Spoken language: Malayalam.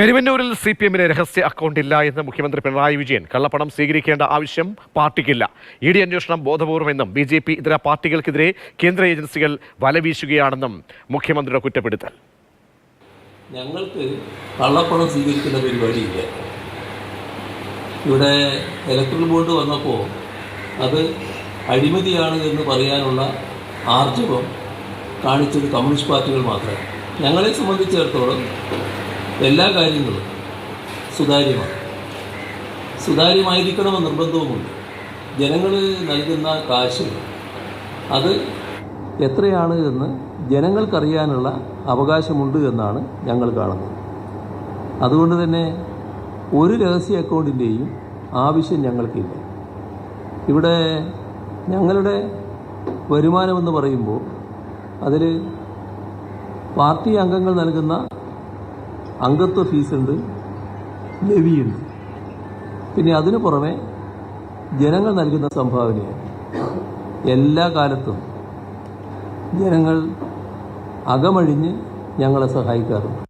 കരുവന്നൂരിൽ സി പി എമ്മിന് രഹസ്യ അക്കൗണ്ട് ഇല്ല എന്ന് മുഖ്യമന്ത്രി പിണറായി വിജയൻ. കള്ളപ്പണം സ്വീകരിക്കേണ്ട ആവശ്യം പാർട്ടിക്കില്ല. ഇ ഡി അന്വേഷണം ബോധപൂർവമെന്നും ബി ജെ പി ഇതര പാർട്ടികൾക്കെതിരെ കേന്ദ്ര ഏജൻസികൾ വലവീശുകയാണെന്നും മുഖ്യമന്ത്രിയുടെ കുറ്റപ്പെടുത്തൽ. ഞങ്ങൾക്ക് കള്ളപ്പണം സ്വീകരിക്കുന്ന പരിപാടിയില്ല. ഇവിടെ ഇലക്ട്രിക് ബോർഡ് വന്നപ്പോൾ അത് അഴിമതിയാണ് എന്ന് പറയാനുള്ള ആർജവം കാണിച്ചത് കമ്മ്യൂണിസ്റ്റ് പാർട്ടികൾ മാത്രമാണ് ഞങ്ങളെ സംബന്ധിച്ചിടത്തോളം എല്ലാ കാര്യങ്ങളും സുതാര്യമാണ്. സുതാര്യമായിരിക്കണമെന്ന് നിർബന്ധവുമുണ്ട്. ജനങ്ങൾ നൽകുന്ന കാശ് അത് എത്രയാണ് എന്ന് ജനങ്ങൾക്കറിയാനുള്ള അവകാശമുണ്ട് എന്നാണ് ഞങ്ങൾ കാണുന്നത്. അതുകൊണ്ട് തന്നെ ഒരു രഹസ്യ അക്കൗണ്ടിന്റെയും ആവശ്യം ഞങ്ങൾക്കില്ല. ഇവിടെ ഞങ്ങളുടെ വരുമാനമെന്ന് പറയുമ്പോൾ അതിൽ പാർട്ടി അംഗങ്ങൾ നൽകുന്ന അംഗത്വ ഫീസുണ്ട് ലവിയുണ്ട് പിന്നെ അതിനു പുറമെ ജനങ്ങൾ നൽകുന്ന സംഭാവനയാണ്. എല്ലാ കാലത്തും ജനങ്ങൾ അകമഴിഞ്ഞ് ഞങ്ങളെ സഹായിക്കാറുണ്ട്.